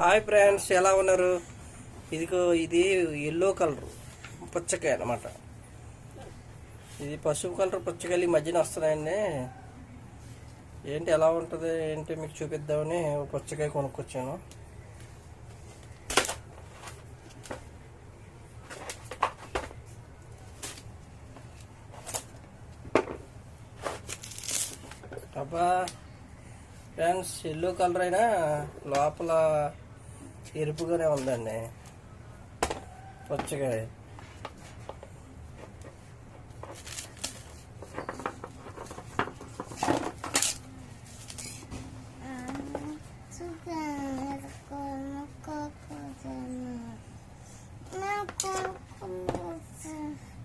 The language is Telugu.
హాయ్ ఫ్రెండ్స్ ఎలా ఉన్నారు? ఇదిగో ఇది ఎల్లో కలర్ పుచ్చకాయ అన్నమాట. ఇది పసుపు కలర్ పుచ్చకాయలు ఈ మధ్యన వస్తున్నాయండి. ఏంటి ఎలా ఉంటుంది? ఏంటి మీకు చూపిద్దామని పుచ్చకాయ కొనుక్కొచ్చాను. అబ్బా ఫ్రెండ్స్ ఎల్లో కలర్ అయినా లోపల ఎరుపుగానే ఉందండి పచ్చగా Thank you.